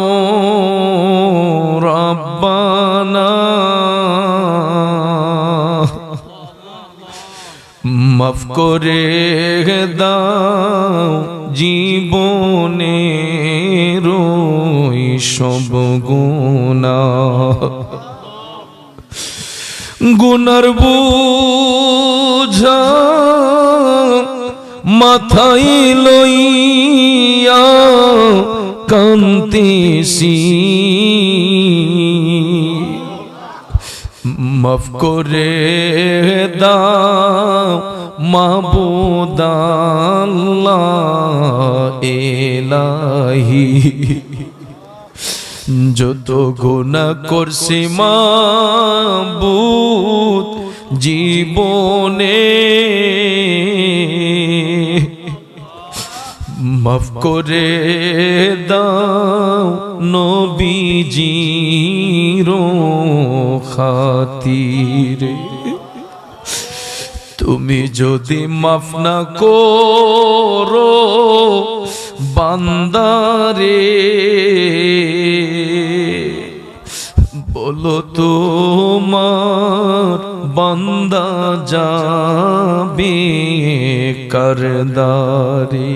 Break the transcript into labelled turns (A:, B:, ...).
A: ও রব্বানা। মাফ করে দাও জীবনে রই সব গুণা গুনার বুঝা মাথায় লইয়া কান্তিসি মাফ করে দাও মাবুদাল্লাহ এলাহি। যত গুণা করছি মাবুদ জীবনে মাফ করে দাও নবীজির খাতিরে। তুমি যদি মাফ না করো বান্দারে বলো তোমার বান্দা যাবে করদারে।